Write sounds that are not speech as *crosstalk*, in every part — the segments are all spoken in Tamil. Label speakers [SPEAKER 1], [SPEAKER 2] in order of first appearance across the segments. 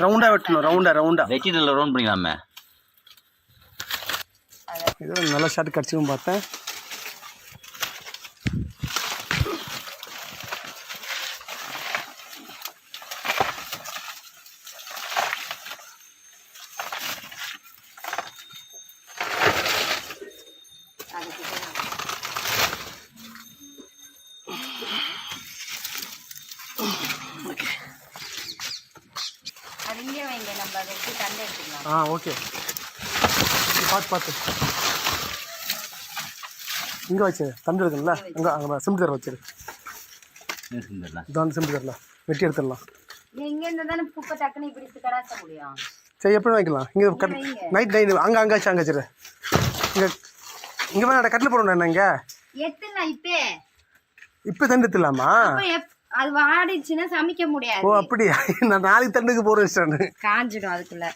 [SPEAKER 1] ரவுண்டாக வெட்டணும் ரவுண்டாக ரவுண்டாக
[SPEAKER 2] வெட்டிடல ரவுண்ட் பண்ணிக்கலாமே.
[SPEAKER 1] ஒரு நல்ல ஷாட் கிடச்சிரும் பார்த்தேன்
[SPEAKER 3] அது இங்கே வைங்க நம்ம அதை எடுத்து தண்டை எடுத்துக்கலாம்
[SPEAKER 1] ஆ ஓகே. பார்த்து பார்த்து இங்கே வச்சு தண்டு இருக்குல்ல? அங்கே அங்கே சிமெண்ட் தர வச்சிரு. இதான் சிமெண்ட் தரல வெட்டி எடுத்துடலாம்.
[SPEAKER 3] இங்கே தானே
[SPEAKER 1] சரி எப்படி வைக்கலாம் இங்கே கட் நைட் நைட் அங்கே அங்கே வச்சு அங்கே வச்சிரு. இங்கே இங்கே வேணா கட்டில் போடணும் என்ன இங்கே.
[SPEAKER 3] இப்பே.
[SPEAKER 1] இப்போ தண்டு
[SPEAKER 3] எப் அது வாடிச்சுன்னா சமைக்க முடியாது.
[SPEAKER 1] ஓ அப்படியா? நான் நாளைக்கு தண்டுக்கு போகிற வச்சிட்டேன்.
[SPEAKER 3] காஞ்சிடும் அதுக்குள்ள.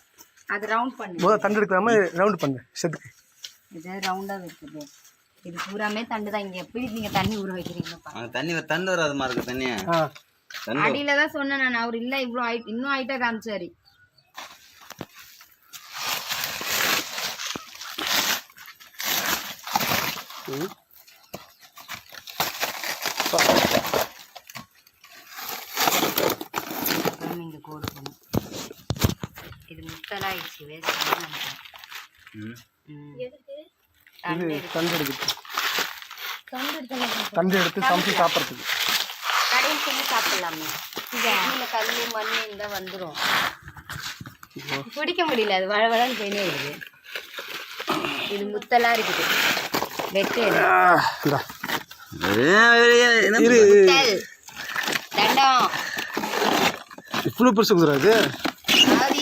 [SPEAKER 3] அது ரவுண்ட் பண்ணு.
[SPEAKER 1] முதல்ல தண்டு எடுக்காம ரவுண்ட் பண்ணு செத்துக்கு
[SPEAKER 3] இது ரவுண்டாக வைக்குது இது பூராமே தண்டு தான் இங்கே எப்படி நீங்கள் தண்ணி ஊற வைக்கிறீங்கப்பா
[SPEAKER 2] அங்கே தண்ணி வ- தண்டு வராதுமா இருக்கு தண்ணி
[SPEAKER 1] ஆ.
[SPEAKER 2] தண்டு.
[SPEAKER 3] அடியில தான் சொன்னேன் நான். அவர் இல்லை இவ்வளோ ஹைட் இன்னும் ஹைட்டாக காமிச்சாரு
[SPEAKER 1] ம்.
[SPEAKER 3] அப்புறம் இங்கே கோடு போகணும்
[SPEAKER 2] ம்.
[SPEAKER 3] ம்.
[SPEAKER 1] இது
[SPEAKER 3] தண்டு
[SPEAKER 1] தண்டு எடுக்குது
[SPEAKER 3] தண்டு எடுத்து
[SPEAKER 1] சமைச்சு சாப்பிட்றதுக்கு.
[SPEAKER 3] கடையில் சொல்லி சாப்பிடலாமே. இல்லை கல் மண் இருந்தால் வந்துடும் பிடிக்க முடியல அது வள வளன்னு பெரிய இருக்குது இது முத்தலாக இருக்குது. வெட்டு தண்டம்.
[SPEAKER 1] இவ்வளோ பெருசு
[SPEAKER 3] அதாவது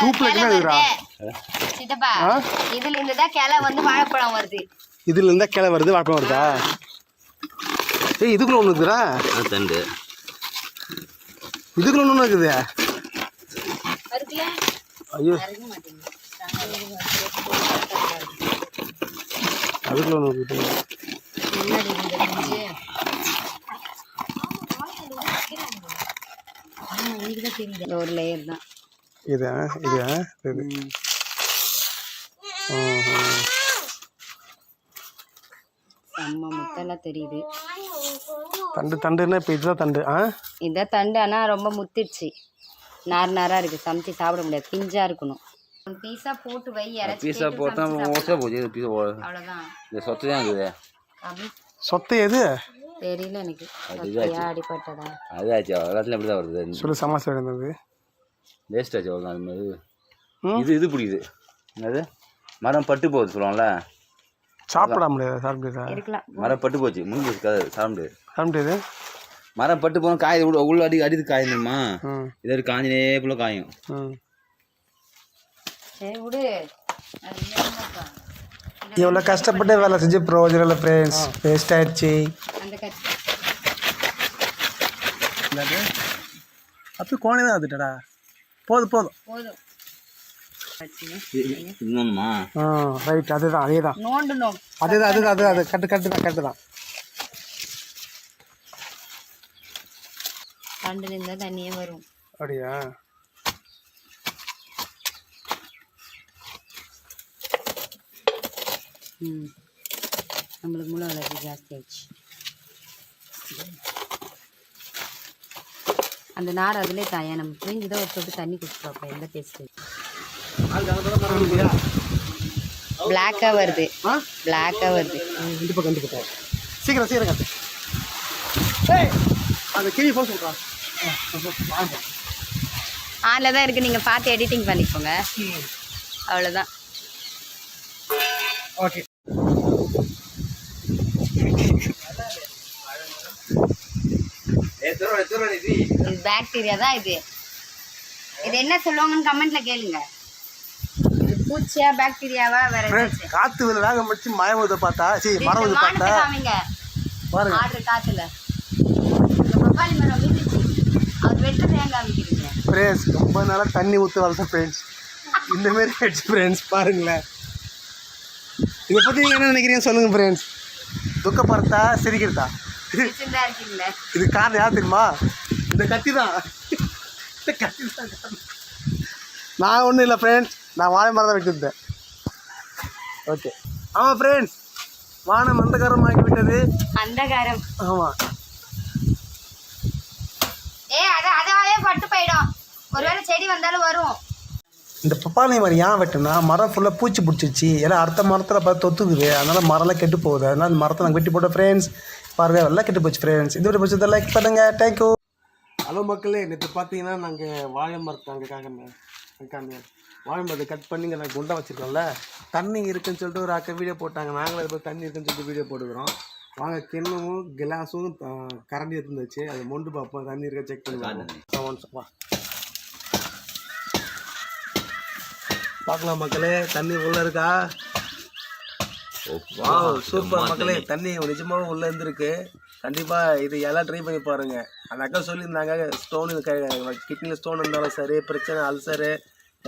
[SPEAKER 3] இதுல இருந்து கிளை
[SPEAKER 1] என்ன இருக்குடா?
[SPEAKER 3] வருது சித்தப்பா இதுல இருந்து தான் கிளை வந்து வாழைப்பழம் வருது.
[SPEAKER 1] இதுல இருந்தா கிளை வருது வாட்டம் வருதா? ஏய் இதுக்குள்ள ஒன்று இருக்குதுடா.
[SPEAKER 2] அது தண்டு.
[SPEAKER 1] இதுக்குள்ள ஒன்று இருக்குது. ஐயோ. அதுக்குள்ள ஒன்று இருக்குது.
[SPEAKER 3] ஒரு லேயர் தான்.
[SPEAKER 1] இது இது. இது.
[SPEAKER 3] செம்ம முத்தெல்லாம் தெரியுது.
[SPEAKER 1] தண்டு தண்டுன்னா இப்போ இதுதான் தண்டு ஆ?
[SPEAKER 3] இதான் தண்டு ஆனால் ரொம்ப முத்திடுச்சு. நார் நாராக இருக்குது சமைச்சு சாப்பிட முடியாது. பிஞ்சா இருக்கணும். பீஸா போட்டு வை இறச்சி
[SPEAKER 2] பீஸா போட்டா மோசமாக போச்சு. இது பீஸா இந்த சொத்து தான் இருக்குது.
[SPEAKER 1] சொத்தை எது?
[SPEAKER 3] தெரியல எனக்கு.
[SPEAKER 2] அது அது ஆச்சு எல்லாத்துலையும் வருது.
[SPEAKER 1] சொல்லு சமாசம் இருந்தது
[SPEAKER 2] வேஸ்ட் ஆச்சு அவ்வளோ அது மாதிரி? இது இது பிடிக்குது. என்னது? மரம் பட்டு போகுது சொல்லுவாங்கல்ல?
[SPEAKER 1] சாப்பிட முடியாது சாப்பிட முடியாதா.
[SPEAKER 2] மரம் பட்டு போச்சு. முடிஞ்சு கதை சாப்பிட முடியாது.
[SPEAKER 1] சாப்பிட முடியாது.
[SPEAKER 2] மரம் பட்டு போனால் காய் உள்ள உள்ள அடி அடித்து காயணுமா இதை காஞ்சினே போல காயும்.
[SPEAKER 1] எவ்வளோ கஷ்டப்பட்டு வேலை செஞ்சு ப்ரோஜனம் இல்லை ஃப்ரெண்ட்ஸ் வேஸ்ட் ஆயிடுச்சு.
[SPEAKER 3] அந்த கத்தி
[SPEAKER 1] அப்போ கோணே தான் அதுட்டடா போதும் போதும்.
[SPEAKER 3] போதும்
[SPEAKER 1] ஆ ரைட் அதுதான் அதே தான்
[SPEAKER 3] நோண்டணும்
[SPEAKER 1] அதுதான் அதுதான் அது அது கட்டு கட்டு தான் கட்டு தான்
[SPEAKER 3] கண்டுல இருந்தா தண்ணியே வரும்.
[SPEAKER 1] அப்படியா?
[SPEAKER 3] ம். நம்மளுக்கு மூளை வளர்ச்சி ஜாஸ்தி ஆயிடுச்சு. அந்த நார் அதிலே தாயா நம்ம பிரிஞ்சு தான் ஒரு சொட்டு தண்ணி குடிச்சிட்டோம் எந்த டேஸ்ட்டு பிளாக்காக வருது.
[SPEAKER 1] ஆ?
[SPEAKER 3] பிளாக்காக வருது.
[SPEAKER 1] இந்த பக்கம் இந்த பக்கம் சீக்கிரம் சீக்கிரம் ஏய் அந்த கிளி போக சொல்கிறான்
[SPEAKER 3] ஆனில் தான் இருக்குது நீங்கள் பார்த்து எடிட்டிங் பண்ணிக்கோங்க. அவ்வளோதான்
[SPEAKER 1] ஓகே.
[SPEAKER 3] பாக்டீரியா தான் இது. இது என்ன சொல்லுவாங்கன்னு கமெண்ட்ல கேளுங்க. இது பூச்சியா பாக்டீரியாவா வேற
[SPEAKER 1] காற்று வெளில வேக முடிச்சு மழை வந்து பார்த்தா சரி மரம் வந்து பார்த்தா. பாருங்க.
[SPEAKER 3] ஆர்டர் காத்துல. இந்த பப்பாளி மரம் விழுந்துச்சு. அவர் வெட்ட ஏன் காமிக்கிறீங்க?
[SPEAKER 1] ஃப்ரெண்ட்ஸ் ரொம்ப நாளாக தண்ணி ஊற்று வளர்த்த ஃப்ரெண்ட்ஸ் இந்த மாதிரி ஆயிடுச்சு ஃப்ரெண்ட்ஸ் பாருங்களேன். இதை பற்றி நீங்கள் என்ன நினைக்கிறீங்க சொல்லுங்கள் ஃப்ரெண்ட்ஸ் துக்கப்படுறதா சிரிக்கிறதா? இது காரணம் யார் தெரியுமா? இந்த கத்தி தான் இந்த கத்தி தான். நான் ஒன்றும் இல்லை ஃப்ரெண்ட்ஸ் நான் வாழை மரம் தான் வச்சுருந்தேன் ஓகே ஆமாம் ஃப்ரெண்ட்ஸ் வானம் மந்தகரமாகி விட்டது.
[SPEAKER 3] அந்தகாரம்.
[SPEAKER 1] ஆமாம்
[SPEAKER 3] ஏ அது அதாவே பட்டு போயிடும். ஒருவேளை செடி வந்தாலும் வரும்.
[SPEAKER 1] இந்த பப்பாளி மரம் ஏன் வெட்டுனா மரம் ஃபுல்லாக பூச்சி பிடிச்சிருச்சு. ஏன்னா அடுத்த மரத்தில் பார்த்து தொத்துக்குது. அதனால் மரம்லாம் கெட்டு போகுது. அதனால் இந்த மரத்தை நாங்கள் வெட்டி போட்ட ஃப்ரெண்ட்ஸ் எல்லாம் கெட்டு போச்சு ஃப்ரெண்ட்ஸ் இது ஒரு பிடிச்சதை லைக் பண்ணுங்க. தேங்க்யூ ஹலோ மக்களே நேற்று பார்த்தீங்கன்னா நாங்கள் வாழை மரத்தை அங்கே வாழை மரத்தை கட் பண்ணி நாங்கள் குண்டா வச்சுருக்கோம்ல. தண்ணி இருக்குன்னு சொல்லிட்டு ஒரு அக்கா வீடியோ போட்டாங்க. நாங்களும் இப்போ தண்ணி இருக்குன்னு சொல்லிட்டு வீடியோ போட்டுக்கிறோம். வாங்க கிண்ணமும் கிளாஸும் கரண்டி இருந்துச்சு அதை மொண்டு பார்ப்போம். தண்ணி இருக்கா செக் பண்ணி வா. பார்க்கலாம் மக்களே தண்ணி உள்ள இருக்கா? வாவ் சூப்பர் மக்களே தண்ணி. நிஜமாவும் உள்ள இருந்திருக்கு. கண்டிப்பா இது எல்லாம் ட்ரை பண்ணி பாருங்க. அந்த அக்கா சொல்லியிருந்தாங்க ஸ்டோன் கிட்னியில் ஸ்டோன் இருந்தாலும் சரி பிரச்சனை அல்சரு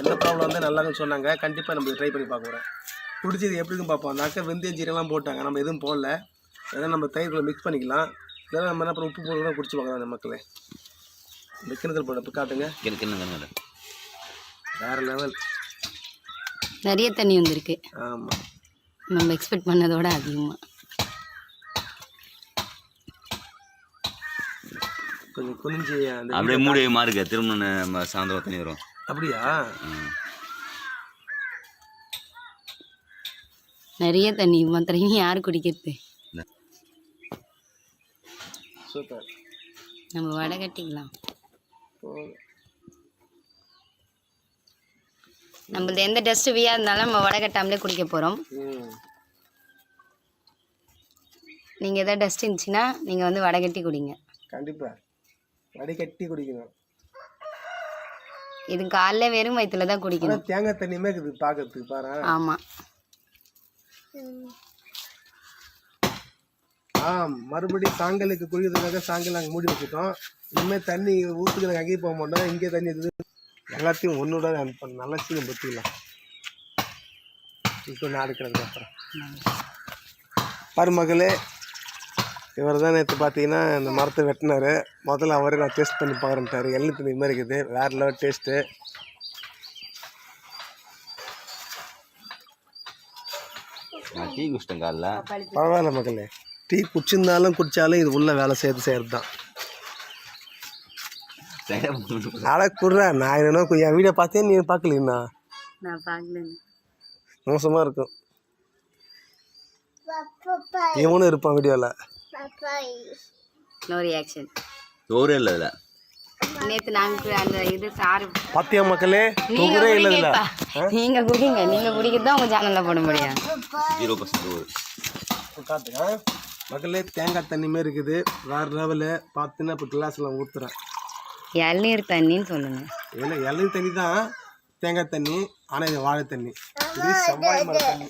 [SPEAKER 1] எந்த ப்ராப்ளம் வந்து நல்லான்னு சொன்னாங்க. கண்டிப்பாக நம்ம ட்ரை பண்ணி பார்க்குறோம் பிடிச்சது எப்படின்னு பார்ப்போம். அந்த அக்கா வெந்தயம் ஜீரெல்லாம் போட்டாங்க. நம்ம எதுவும் போடல. ஏன்னா நம்ம தயிர்க்குள்ள மிக்ஸ் பண்ணிக்கலாம். இல்லைன்னா நம்ம என்ன பண்ண உப்பு போட்டு கூட குடிச்சு பார்க்கலாம் அந்த மக்களே. இந்த கிணத்துல போட்டு காட்டுங்க. வேற லெவல்
[SPEAKER 3] நிறைய தண்ணி வந்திருக்கு.
[SPEAKER 1] ஆமாம்
[SPEAKER 3] நம்ம எக்ஸ்பெக்ட் பண்ணதோட அதிகமாக
[SPEAKER 1] கொஞ்சம் குனிஞ்சு அந்த
[SPEAKER 2] அப்படியே மூடி மாறுங்க. திரும்ப நம்ம சாயந்தரம் தண்ணி வரும்.
[SPEAKER 1] அப்படியா.
[SPEAKER 3] நிறைய தண்ணி மாத்திரம் யார் குடிக்கிறது?
[SPEAKER 1] சூப்பர்.
[SPEAKER 3] நம்ம வடை கட்டிக்கலாம். நம்மளது எந்த டஸ்ட் ஃப்ரீயாக இருந்தாலும் நம்ம வடை கட்டாமலே குடிக்க போகிறோம் நீங்கள் எதாவது டஸ்ட் இருந்துச்சுன்னா நீங்கள் வந்து வடை கட்டி குடிங்க.
[SPEAKER 1] கண்டிப்பா. வடிகட்டி குடிக்கணும்.
[SPEAKER 3] இது காலைல வெறும் வயிற்றுல தான் குடிக்கணும்.
[SPEAKER 1] தேங்காய் தண்ணியுமே இருக்குது பார்க்கறதுக்கு பாரு
[SPEAKER 3] ஆமாம்
[SPEAKER 1] ஆ மறுபடியும் சாங்கலுக்கு குளிக்கிறதுக்காக சாங்கல் நாங்கள் மூடி வச்சுட்டோம். இனிமேல் தண்ணி ஊற்றுக்கு நாங்கள் அங்கேயும் போக மாட்டோம். இங்கே தண்ணி இருக்குது எல்லாத்தையும் ஒன்றோட அனுப்பணும் நல்லா சீனம் பற்றிக்கலாம் இப்போ நாடு கிடக்கு அப்புறம். பாரு மகளே இவர் தான் நேற்று பார்த்தீங்கன்னா இந்த மரத்தை வெட்டினாரு. முதல்ல அவரே நான் டேஸ்ட் பண்ணி பாருன்ட்டாரு எள்ளு தண்ணி மாதிரி இருக்குது. வேறு லெவல் டேஸ்ட்டு
[SPEAKER 2] நான் டீ குடிச்சிட்டேன் காலைல.
[SPEAKER 1] பரவாயில்ல மக்களே டீ குடிச்சிருந்தாலும் குடித்தாலும் இது உள்ள வேலை செய்யறது செய்கிறது தான் அட குடுறா. நான் என்னன்னா என் வீடியோ பார்த்தே நீ பார்க்கலீங்கண்ணா
[SPEAKER 3] நான் பார்க்கல
[SPEAKER 1] மோசமாக இருக்கும். இவனும் இருப்பான் வீடியோவில்
[SPEAKER 3] நோ ரியாக்ஷன்
[SPEAKER 2] சோறே இல்லை அதில்
[SPEAKER 3] நேற்று நாங்கள் அந்த இது சாறு
[SPEAKER 1] பாத்தியா மக்களே?
[SPEAKER 3] நீங்க
[SPEAKER 1] இல்லை இதில்.
[SPEAKER 3] நீங்க குடிங்க. நீங்க குடிக்கிறது தான் உங்க சேனல்ல போட முடியும்.
[SPEAKER 2] ஜீரோ பர்சன்ட்
[SPEAKER 1] மக்களே தேங்காய் தண்ணி மாதிரி இருக்குது. வேறு லெவலு பார்த்துன்னா இப்போ கிளாஸில் ஊற்றுறேன்
[SPEAKER 3] இளநீர் தண்ணின்னு சொல்லுங்க.
[SPEAKER 1] இல்லை இளநீர் தண்ணி தான் தேங்காய் தண்ணி ஆனால் இது வாழை தண்ணி. இது செவ்வாய் மர தண்ணி.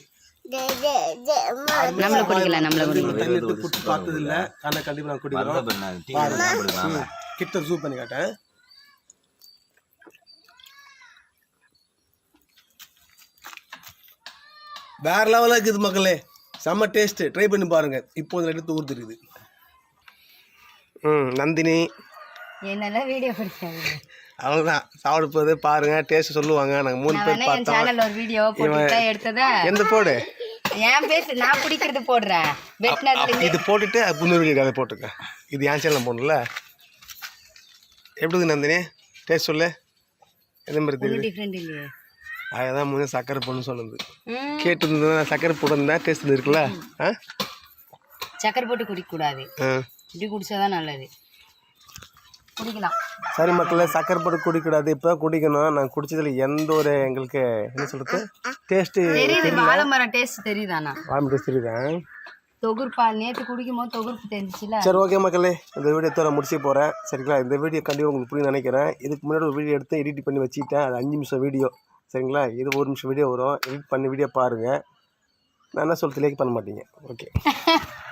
[SPEAKER 3] நம்மள குடிக்கலாம் நம்மள குடிக்கலாம்.
[SPEAKER 1] தண்ணி எடுத்து குடிச்சு பார்த்தது இல்லை ஆனால் கண்டிப்பாக நான் குடிக்கிறோம். கிட்ட ஜூம் பண்ணி காட்டேன் வேற லெவலில் இருக்குது மக்களே. செம்ம டேஸ்ட்டு ட்ரை பண்ணி பாருங்க. இப்போ இதில் எடுத்து ஊற்றுருக்குது ம் நந்தினி.
[SPEAKER 3] என்னெல்லாம் வீடியோ பிடிக்காது?
[SPEAKER 1] அவ்வளோதான் சாப்பிட போது பாருங்க டேஸ்ட் சொல்லுவாங்க. நாங்கள் மூணு பேர் பார்த்தோம்.
[SPEAKER 3] சேனல்ல ஒரு வீடியோ போட்டு எடுத்ததா?
[SPEAKER 1] எந்த போடு?
[SPEAKER 3] என் பேசு நான் குடிக்கிறது போடுறேன் வெட்டினதுல
[SPEAKER 1] இது போட்டுட்டு புண்ணூறு வீடியோ கதை போட்டுக்க. இது என் சேனல் போடணும்ல. எப்படி நந்தினி? டேஸ்ட் சொல்லு. எது மாதிரி தெரியுது?
[SPEAKER 3] டிஃப்ரெண்ட் இல்லையே.
[SPEAKER 1] அதுதான் முன்னே சக்கரை பொண்ணு சொல்லுது கேட்டு சக்கரை போட்டிருந்தா டேஸ்ட் இருக்குல்ல? ஆ?
[SPEAKER 3] சக்கரை போட்டு குடிக்க கூடாது
[SPEAKER 1] ஆ.
[SPEAKER 3] இப்படி குடிச்சாதான் நல்லது. குடிக்கலாம்.
[SPEAKER 1] சரி மக்களே சக்கரை போட்டு குடிக்கூடாது. இப்போ குடிக்கணும். நான் குடிச்சதுல எந்த ஒரு எங்களுக்கு என்ன சொல்றது டேஸ்ட்டு
[SPEAKER 3] தெரியுது. வாழை மரம் டேஸ்ட் தெரியுதாண்ணா?
[SPEAKER 1] வாரம் டேஸ்ட் தெரியுதேன்
[SPEAKER 3] தொகுர்பால் நேற்று குடிக்கும் போது தொகுர்ப்பு தெரிஞ்சிச்சுல?
[SPEAKER 1] சரி ஓகே மக்களே. இந்த வீடியோ தோற முடிச்சு போகிறேன் சரிங்களா? இந்த வீடியோ கண்டிப்பாக உங்களுக்கு புரியும் நினைக்கிறேன். இதுக்கு முன்னாடி ஒரு வீடியோ எடுத்து எடிட் பண்ணி வச்சுக்கிட்டேன். அது அஞ்சு நிமிஷம் வீடியோ சரிங்களா? இது ஒரு நிமிஷம் வீடியோ வரும். எடிட் பண்ணி வீடியோ பாருங்கள் நான் என்ன சொல்றது லேக் பண்ண மாட்டீங்க. ஓகே *laughs*